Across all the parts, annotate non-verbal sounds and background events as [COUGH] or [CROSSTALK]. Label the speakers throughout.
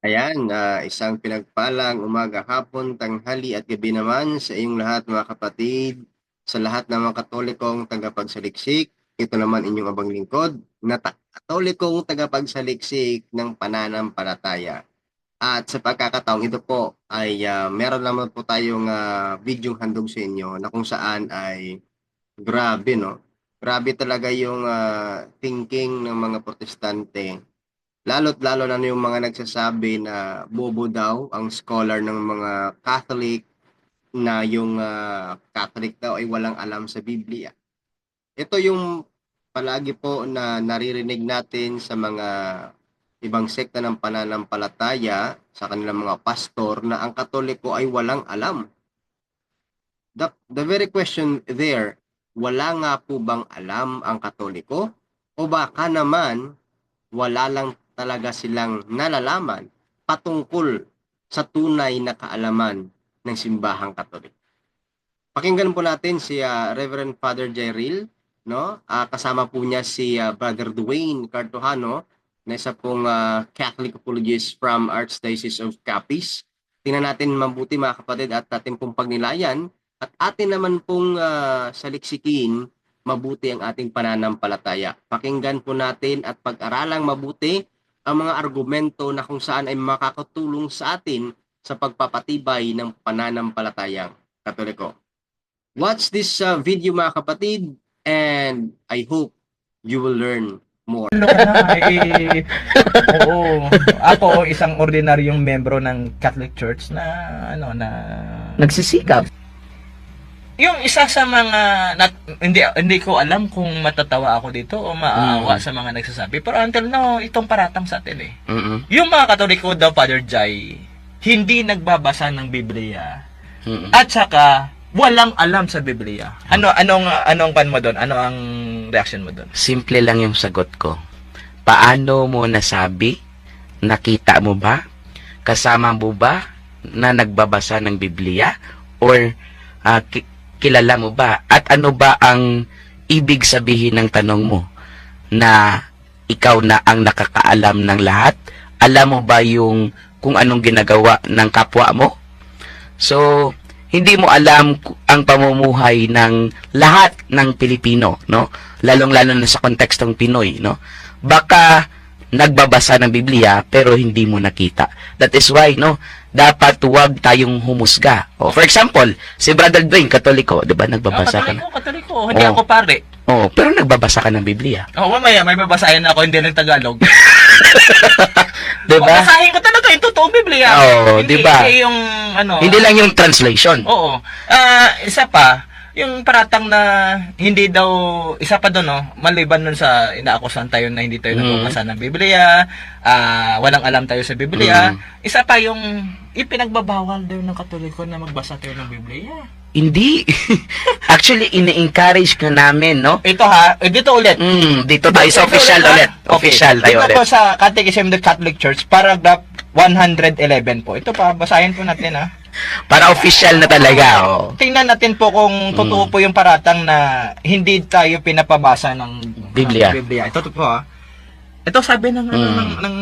Speaker 1: Ayan, ah, isang pinagpalang umaga, hapon, tanghali at gabi naman sa iyong lahat mga kapatid, sa lahat ng mga katolikong tagapagsaliksik. Ito naman inyong abang lingkod na ta- katolikong tagapagsaliksik ng pananampalataya. At sa pagkakataong ito po ay ah, meron naman po tayong uh, video handog sa inyo na kung saan ay grabe no. Grabe talaga yung ah, thinking ng mga protestante Lalo't lalo na yung mga nagsasabi na bobo daw ang scholar ng mga Catholic na yung ah, Catholic daw ay walang alam sa Biblia. Ito yung palagi po na naririnig natin sa mga ibang sekta ng pananampalataya sa kanilang mga pastor na ang Katoliko ay walang alam. The, the very question there, wala nga po bang alam ang Katoliko? O baka naman wala lang talaga silang nalalaman patungkol sa tunay na kaalaman ng simbahang katolik. Pakinggan po natin si uh, Reverend Father Jairil, no? Uh, kasama po niya si uh, Brother Dwayne Cartojano, na isa pong uh, Catholic apologist from Archdiocese of Capiz. Tingnan natin mabuti mga kapatid at ating pong pagnilayan at atin naman pong uh, saliksikin mabuti ang ating pananampalataya. Pakinggan po natin at pag-aralang mabuti ang mga argumento na kung saan ay makakatulong sa atin sa pagpapatibay ng pananampalatayang katoliko. Watch this uh, video mga kapatid and I hope you will learn more.
Speaker 2: Ano ka na, eh, oo. Ako, isang ordinaryong membro ng Catholic Church na, ano, na...
Speaker 3: nagsisikap.
Speaker 2: Yung isa sa mga, na, hindi, hindi ko alam kung matatawa ako dito o maawa
Speaker 3: Mm.
Speaker 2: sa mga nagsasabi. Pero until now, itong paratang sa atin eh.
Speaker 3: Mm-mm.
Speaker 2: Yung mga katoliko daw, Father Jai, hindi nagbabasa ng Biblia.
Speaker 3: Mm-mm.
Speaker 2: At saka, walang alam sa Biblia. Ano, anong, anong pan mo doon? Ano ang reaction mo doon?
Speaker 3: Simple lang yung sagot ko. Paano mo nasabi? Nakita mo ba? Kasama mo ba na nagbabasa ng Biblia? Or ki- kilala mo ba? At ano ba ang ibig sabihin ng tanong mo? Na ikaw na ang nakakaalam ng lahat? Alam mo ba yung kung anong ginagawa ng kapwa mo? So, hindi mo alam ang pamumuhay ng lahat ng Pilipino, no? Lalong-lalo na sa kontekstong Pinoy, no? Baka nagbabasa ng Biblia pero hindi mo nakita. That is why, no? Dapat huwag tayong humusga. O, for example, si Brother Dwayne, katoliko, di ba? Nagbabasa ka na.
Speaker 2: katoliko, katoliko. Hindi
Speaker 3: Oo.
Speaker 2: ako pare.
Speaker 3: Oh, pero nagbabasa ka ng Biblia.
Speaker 2: Oo, mamaya may babasahin ako hindi ng Tagalog. [LAUGHS]
Speaker 3: Di ba?
Speaker 2: Babasahin ko talaga yung totoong Biblia.
Speaker 3: Oo,
Speaker 2: hindi,
Speaker 3: di ba?
Speaker 2: Hindi yung ano.
Speaker 3: Hindi lang yung translation.
Speaker 2: Oo. Ah, isa pa, yung paratang na hindi daw isa pa doon no, maliban nun sa inaakusan tayo na hindi tayo
Speaker 3: Mm.
Speaker 2: nagbabasa ng Biblia, ah walang alam tayo sa Biblia.
Speaker 3: Mm.
Speaker 2: Isa pa yung ipinagbabawal daw ng Katoliko na magbasa tayo ng Biblia.
Speaker 3: Hindi. [LAUGHS] Actually, ini-encourage ka namin, no?
Speaker 2: Ito ha, eh, dito ulit.
Speaker 3: Mm, dito tayo sa official
Speaker 2: ha?
Speaker 3: ulit. Official
Speaker 2: okay.
Speaker 3: tayo
Speaker 2: Dito
Speaker 3: ulit.
Speaker 2: po sa Catechism of the Catholic Church, paragraph 111 po. Ito pa, basahin po natin ha.
Speaker 3: Para official na talaga, oh.
Speaker 2: Tingnan natin po kung totoo po yung paratang na hindi tayo pinapabasa ng
Speaker 3: Biblia.
Speaker 2: ng Biblia. Ito po ha. Ito sabi ng, ano,
Speaker 3: Mm.
Speaker 2: ng, ng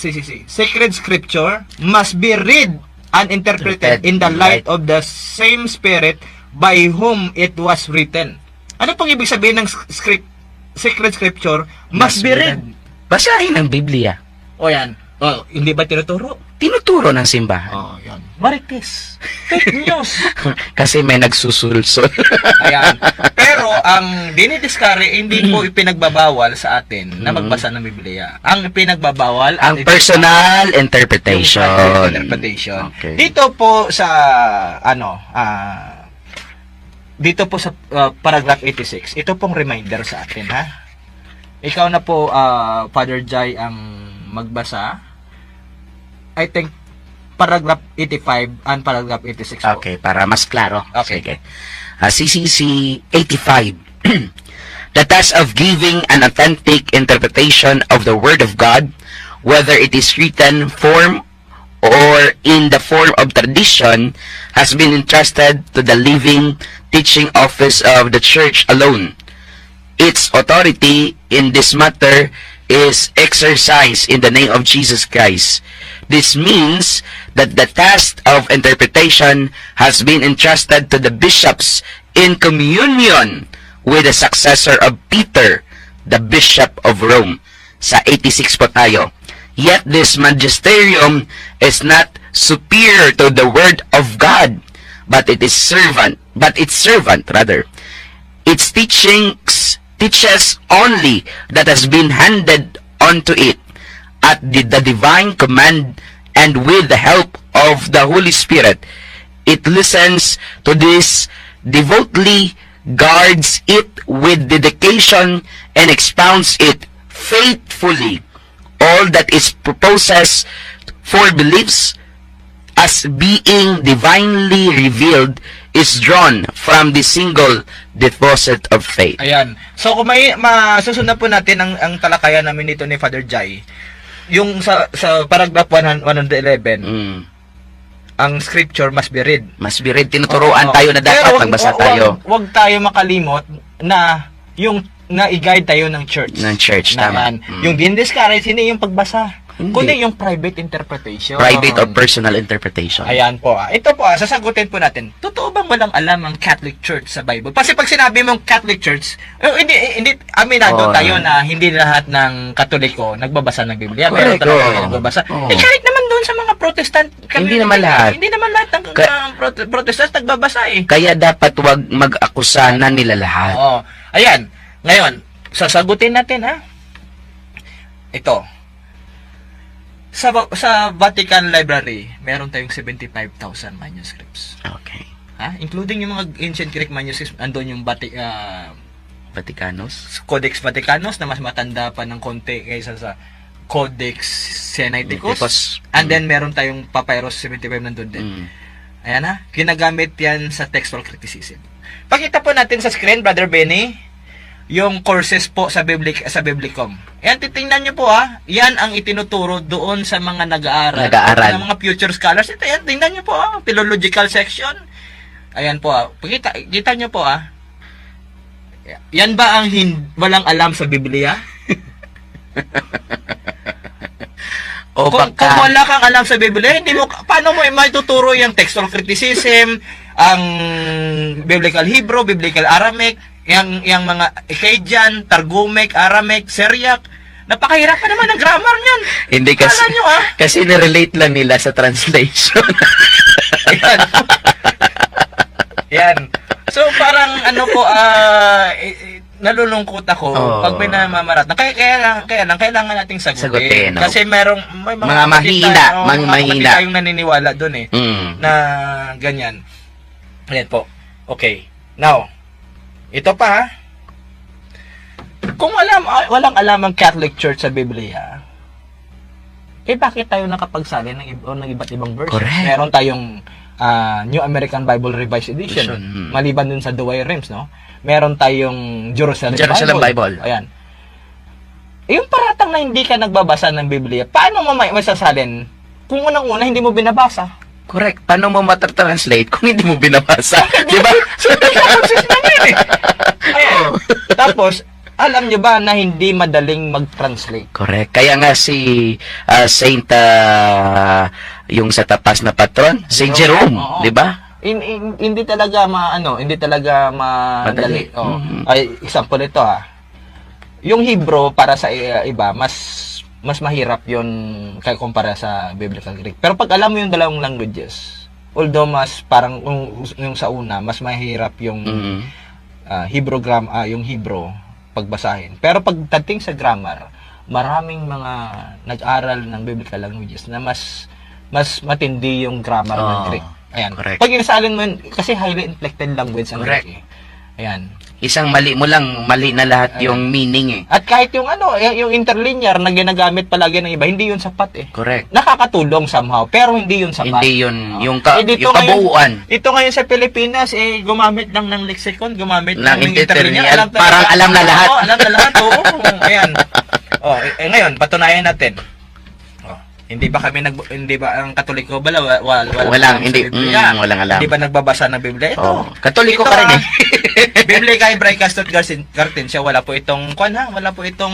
Speaker 2: CCC. Sacred Scripture must be read and interpreted in the light of the same Spirit by whom it was written. Ano pong ibig sabihin ng script, Sacred Scripture must, be read?
Speaker 3: Basahin ang Biblia.
Speaker 2: O yan. O, hindi ba tinuturo?
Speaker 3: Tinuturo ng simbahan.
Speaker 2: Oh, yan. Marites. Fake news. [LAUGHS]
Speaker 3: Kasi may nagsusulsol. [LAUGHS]
Speaker 2: Ayan. Pero ang dinidiskare, hindi po ipinagbabawal sa atin na magbasa ng Biblia. Ang ipinagbabawal
Speaker 3: ang
Speaker 2: at
Speaker 3: personal interpretation.
Speaker 2: interpretation.
Speaker 3: Okay.
Speaker 2: Dito po sa ano, ah dito po sa ah, paragraph 86, ito pong reminder sa atin ha. Ikaw na po ah, Father Jai ang magbasa. I think paragraph 85 and paragraph 86 po.
Speaker 3: Okay, para mas klaro.
Speaker 2: Okay.
Speaker 3: Sige. Ah, CCC 85. [CLEARS THROAT] the task of giving an authentic interpretation of the Word of God, whether it is written form or in the form of tradition, has been entrusted to the living teaching office of the Church alone. Its authority in this matter is exercised in the name of Jesus Christ. This means that the task of interpretation has been entrusted to the bishops in communion with the successor of Peter, the Bishop of Rome. Sa 86 po tayo. Yet this magisterium is not superior to the word of God, but it is servant, but its servant rather. Its teachings teaches only that has been handed onto it at the, the divine command and with the help of the Holy Spirit. It listens to this devotedly, guards it with dedication, and expounds it faithfully. All that is proposes for beliefs as being divinely revealed is drawn from the single deposit of faith.
Speaker 2: Ayan. So kung may masusunod po natin ang ang talakayan namin nito ni Father Jai, yung sa sa paragraph 100 111,
Speaker 3: Mm.
Speaker 2: ang scripture must be read.
Speaker 3: Mas birid, tinuturuan
Speaker 2: Oo.
Speaker 3: tayo na dapat
Speaker 2: wag-
Speaker 3: magbasa
Speaker 2: wag-
Speaker 3: tayo
Speaker 2: Wag, tayo makalimot na yung na i-guide tayo ng church.
Speaker 3: ng church,
Speaker 2: Na
Speaker 3: tama. Mm.
Speaker 2: Yung din-discourage, hindi yung pagbasa.
Speaker 3: Hindi.
Speaker 2: Kundi yung private interpretation.
Speaker 3: Private or personal interpretation.
Speaker 2: Ayan po. ah. Ito po, ah, sasagutin po natin. Totoo bang walang alam ang Catholic Church sa Bible? Kasi pag sinabi mong Catholic Church, eh, hindi, eh, hindi, aminado
Speaker 3: Oo.
Speaker 2: tayo na hindi lahat ng Katoliko nagbabasa ng Biblia. Meron
Speaker 3: Correct,
Speaker 2: talaga
Speaker 3: oo.
Speaker 2: nagbabasa.
Speaker 3: Oo.
Speaker 2: Eh, kahit naman doon sa mga Protestant,
Speaker 3: Hindi naman lahat.
Speaker 2: Hindi naman lahat ng,
Speaker 3: Ka-
Speaker 2: ng Prot- Protestant nagbabasa eh.
Speaker 3: Kaya dapat wag mag-akusa na nila lahat.
Speaker 2: Oo. Ayan. Ngayon, sasagutin natin ha. Ito. Sa sa Vatican Library, meron tayong 75,000 manuscripts.
Speaker 3: Okay.
Speaker 2: Ha? Including yung mga ancient Greek manuscripts, andun yung Vati, ah,
Speaker 3: Vaticanos.
Speaker 2: Codex Vaticanus na mas matanda pa ng konti kaysa sa Codex Sinaiticus.
Speaker 3: Sinaiticus.
Speaker 2: And then meron tayong Papyrus 75 nandun din.
Speaker 3: Mm.
Speaker 2: Ayan ha, ginagamit yan sa textual criticism. Pakita po natin sa screen, Brother Benny, yung courses po sa Biblic sa Biblicom. Ayan, titingnan niyo po ha. Yan ang itinuturo doon sa mga nag-aaral.
Speaker 3: Nag-aaral.
Speaker 2: Ng mga future scholars. Ito yan, tingnan niyo po ha. Philological section. Ayan po ha. Pakita, kita niyo po ha. Yan ba ang hin- walang alam sa Biblia? [LAUGHS]
Speaker 3: O
Speaker 2: kung,
Speaker 3: baka,
Speaker 2: kung wala kang alam sa Biblia, hindi mo, paano mo maituturo yung textual criticism, ang biblical Hebrew, biblical Aramaic, yung, yung mga Akkadian, Targumic, Aramaic, Syriac, napakahirap pa naman ang grammar niyan.
Speaker 3: hindi kasi,
Speaker 2: Kala nyo ah.
Speaker 3: kasi nirelate lang nila sa translation.
Speaker 2: Yan. [LAUGHS] Yan. So parang ano po ah eh, eh, nalulungkot ako
Speaker 3: Oo.
Speaker 2: pag may namamarat. Kaya kaya lang kaya lang kailangan nating sagutin.
Speaker 3: Sagutin, oo.
Speaker 2: Kasi merong may mga,
Speaker 3: Mga
Speaker 2: kapatid
Speaker 3: mahina,
Speaker 2: tayo-
Speaker 3: mga
Speaker 2: kapatid
Speaker 3: mahina.
Speaker 2: tayong naniniwala doon eh
Speaker 3: mm.
Speaker 2: na ganyan. Ayan po. Okay. Now, ito pa. Kung alam, walang alam ang Catholic Church sa Biblia, eh bakit tayo nakapagsali ng, ib- o ng iba't ibang version?
Speaker 3: Correct.
Speaker 2: Meron tayong ah, New American Bible Revised Edition,
Speaker 3: Edition, hmm.
Speaker 2: maliban dun sa Douay Reims, no? Meron tayong Jerusalem,
Speaker 3: Jerusalem Bible.
Speaker 2: Ayan. Eh, Yung paratang na hindi ka nagbabasa ng Biblia, paano mo may masasalin kung unang-una hindi mo binabasa?
Speaker 3: Correct. Paano mo matatranslate kung hindi mo binabasa? Di ba?
Speaker 2: eh. [LAUGHS] Ayan. Tapos, alam nyo ba na hindi madaling mag-translate?
Speaker 3: Correct. Kaya nga si ah, Saint ah, yung sa tapas na patron, Saint Jerome,
Speaker 2: Oo.
Speaker 3: di ba?
Speaker 2: In, in- hindi talaga ma ano, hindi talaga madali.
Speaker 3: Madali.
Speaker 2: Oh.
Speaker 3: Mhm.
Speaker 2: Ay, example ito ah. Yung Hebrew para sa i- iba mas mas mahirap 'yon kay kumpara sa Biblical Greek. Pero pag alam mo yung dalawang languages, although mas parang yung, yung sa una, mas mahirap yung
Speaker 3: Mm.
Speaker 2: ah, Hebrew gram ah, yung Hebrew pagbasahin. Pero pagdating sa grammar, maraming mga nag-aral ng biblical languages na mas mas matindi yung grammar ng
Speaker 3: Oo,
Speaker 2: Greek. Ayan.
Speaker 3: correct.
Speaker 2: Pag inasalin mo yun, kasi highly inflected language ang
Speaker 3: Correct.
Speaker 2: Greek. eh. Ayan.
Speaker 3: Isang mali mo lang, mali na lahat yung meaning eh.
Speaker 2: At kahit yung ano, y- yung interlinear na ginagamit palagi ng iba, hindi yun sapat eh.
Speaker 3: Correct.
Speaker 2: Nakakatulong somehow, pero hindi yun sapat.
Speaker 3: Hindi yun, yung, ka,
Speaker 2: Eh, dito
Speaker 3: yung
Speaker 2: ngayon-
Speaker 3: kabuuan.
Speaker 2: Ito ngayon sa Pilipinas, eh, gumamit lang ng lexicon, gumamit
Speaker 3: Ng
Speaker 2: ng
Speaker 3: interlinear.
Speaker 2: talaga-
Speaker 3: Parang alam na lahat.
Speaker 2: Oo, alam na lahat. Oo, ayan. [LAUGHS] Oh, eh, eh, ngayon, patunayan natin. Oh, hindi ba kami nag hindi ba ang Katoliko ba wala, wala,
Speaker 3: Walang, hindi, mm, walang alam.
Speaker 2: Hindi ba nagbabasa ng Biblia? Ito.
Speaker 3: Oh, Katoliko
Speaker 2: Ito,
Speaker 3: ka rin eh. [LAUGHS]
Speaker 2: Biblia kay Bray Castot Garcin, Gartin siya wala po itong kwan ha, wala po itong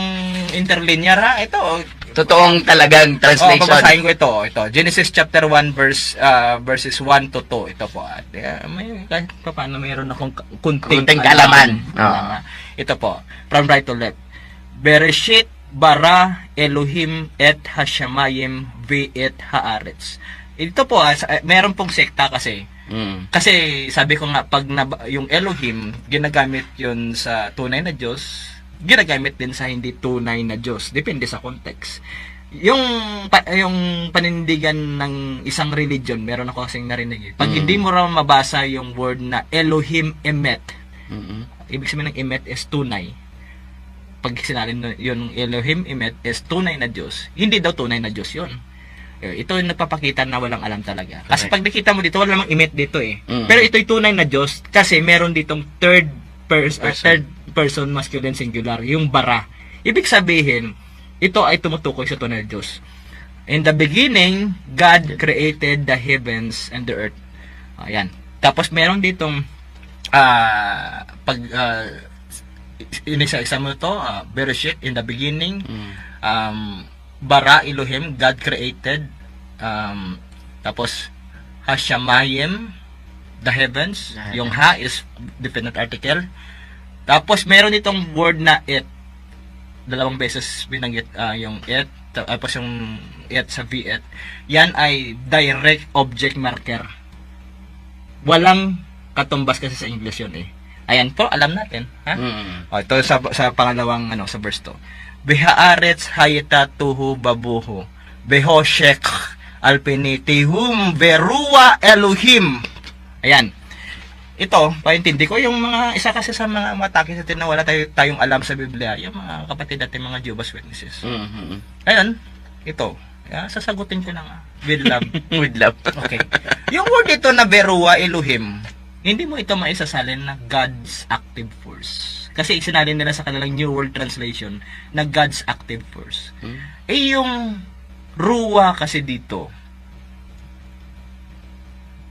Speaker 2: interlinear ha. Ito, oh,
Speaker 3: Totoong talagang
Speaker 2: Oh,
Speaker 3: translation.
Speaker 2: babasahin ko ito. Ito, Genesis chapter 1 verse ah, verses 1 to 2. Ito po. At uh, may kahit pa paano mayroon akong kunting,
Speaker 3: Kunting kaalaman. Oo.
Speaker 2: Alam. Ito po, from right to left. Bereshit bara Elohim et Hashemayim ve et haaretz. Ito po, ah, sa- eh, meron pong sekta kasi.
Speaker 3: Mm.
Speaker 2: Kasi sabi ko nga, pag nab- yung Elohim, ginagamit yun sa tunay na Diyos, ginagamit din sa hindi tunay na Diyos. Depende sa context. Yung, pa- yung panindigan ng isang religion, meron ako kasing narinig. eh. Pag
Speaker 3: Mm.
Speaker 2: hindi mo raw mabasa yung word na Elohim emet,
Speaker 3: Mm-mm.
Speaker 2: ibig sabihin ng emet is tunay. Pag sinalin na yun, Elohim emet is tunay na Diyos, hindi daw tunay na Diyos yun. Eh, Ito yung nagpapakita na walang alam talaga. Kasi
Speaker 3: Correct.
Speaker 2: pag nakita mo dito, wala namang emet dito eh.
Speaker 3: Mm.
Speaker 2: Pero ito'y tunay na Diyos kasi meron ditong third pers- uh,
Speaker 3: Person.
Speaker 2: third person masculine singular, yung bara. Ibig sabihin, ito ay tumutukoy sa tunay na Diyos. In the beginning, God created the heavens and the earth. Ayan. Tapos meron ditong ah pag uh, inisa-isa mo to, ah, Bereshit in the beginning,
Speaker 3: Mm.
Speaker 2: um, bara Elohim, God created, um, tapos Hashamayim, the heavens,
Speaker 3: The
Speaker 2: yung ha is definite article. Tapos meron itong word na it. Dalawang beses binanggit ah, yung it, tapos yung it sa V it. Yan ay direct object marker. Walang katumbas kasi sa English yun eh. Ayan po, alam natin. Ha?
Speaker 3: Mm.
Speaker 2: O, ito sa, sa pangalawang ano, sa verse 2. Behaaretz hayata tuhu babuhu. Behoshek alpinitihum verua Elohim. Ayan. Ito, paintindi ko yung mga isa kasi sa mga matake sa na wala tayo, tayong alam sa Biblia, yung mga kapatid natin mga Jehovah's Witnesses.
Speaker 3: Mm-mm.
Speaker 2: Ayan, ito. Ah, sasagutin ko lang with love. [LAUGHS]
Speaker 3: With love.
Speaker 2: Okay. Yung word ito na Verua Elohim, hindi mo ito maisasalin na God's active force. Kasi sinalin nila sa kanilang New World Translation na God's active force.
Speaker 3: Mm.
Speaker 2: Eh yung Ruwa kasi dito,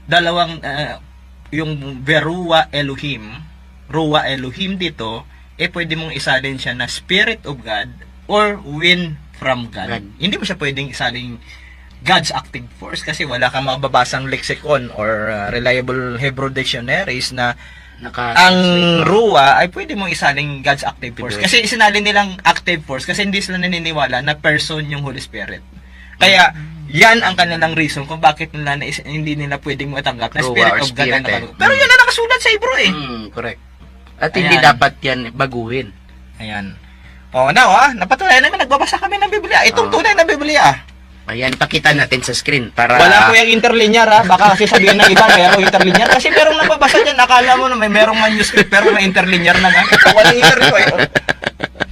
Speaker 2: dalawang, ah, yung Verua Elohim, Ruwa Elohim dito, eh pwede mong isalin siya na Spirit of God or wind from God.
Speaker 3: God.
Speaker 2: Hindi mo siya pwedeng isalin God's active force kasi wala kang mababasang lexicon or uh, reliable Hebrew dictionaries na
Speaker 3: Naka
Speaker 2: ang ruwa ay pwede mong isaling God's active force. Kasi isinalin nilang active force kasi hindi sila naniniwala na person yung Holy Spirit. Kaya, yan ang kanilang reason kung bakit nila na is- hindi nila pwedeng matanggap na
Speaker 3: Ruwa
Speaker 2: Spirit of God
Speaker 3: spirit, eh.
Speaker 2: nakasulat. Pero yan ang nakasulat sa Hebrew eh.
Speaker 3: Mm, correct. At hindi
Speaker 2: Ayan.
Speaker 3: dapat yan baguhin.
Speaker 2: Ayan. O, now ah, napatunayan namin, nagbabasa kami ng Biblia. Itong
Speaker 3: Oo.
Speaker 2: tunay na Biblia.
Speaker 3: Ayan, pakita natin sa screen para
Speaker 2: Wala po yung interlinear ha. Baka kasi sabihin ng iba merong interlinear. Kasi merong nababasa dyan. Akala mo na may merong manuscript pero may interlinear na nga. Walang interlinear.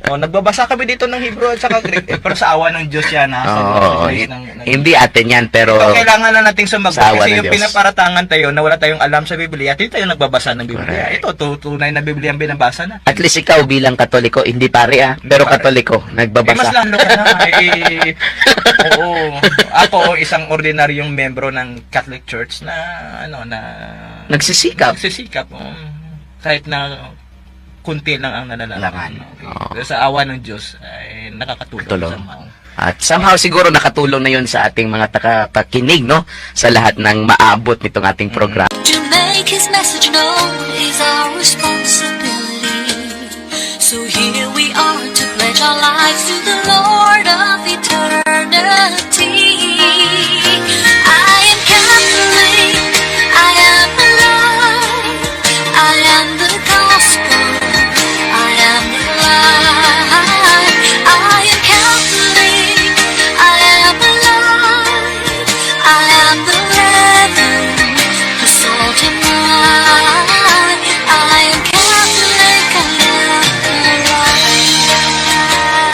Speaker 2: Eh. O, nagbabasa kami dito ng Hebrew at saka Greek. Eh, pero sa awa ng Diyos yan ha. Sa
Speaker 3: Oo,
Speaker 2: grace ng, ng-
Speaker 3: hindi atin yan pero
Speaker 2: Ito, kailangan na nating sumagot.
Speaker 3: Sa awa
Speaker 2: Kasi
Speaker 3: ng
Speaker 2: yung
Speaker 3: Diyos.
Speaker 2: pinaparatangan tayo na wala tayong alam sa Biblia at hindi tayo nagbabasa ng Biblia.
Speaker 3: Correct.
Speaker 2: Ito, tu- tunay na Biblia ang binabasa na.
Speaker 3: at least ikaw bilang katoliko, hindi pare ah, pero
Speaker 2: pare.
Speaker 3: katoliko,
Speaker 2: Eh, mas
Speaker 3: nagbabasa.
Speaker 2: lalo ka na. [LAUGHS] Eh, oo. Ako, isang ordinaryong membro ng Catholic Church na, ano, na...
Speaker 3: Nagsisikap.
Speaker 2: Nagsisikap. um, kahit na kunti lang ang nalalaman.
Speaker 3: Laman.
Speaker 2: Okay.
Speaker 3: Oo.
Speaker 2: Pero sa awa ng Diyos, ay nakakatulong.
Speaker 3: Tulong.
Speaker 2: somehow.
Speaker 3: At somehow siguro nakatulong na yun sa ating mga takapakinig, no? Sa lahat ng maabot nitong ating program.
Speaker 4: To make his message known is our responsibility. So here we are to pledge our lives to the Lord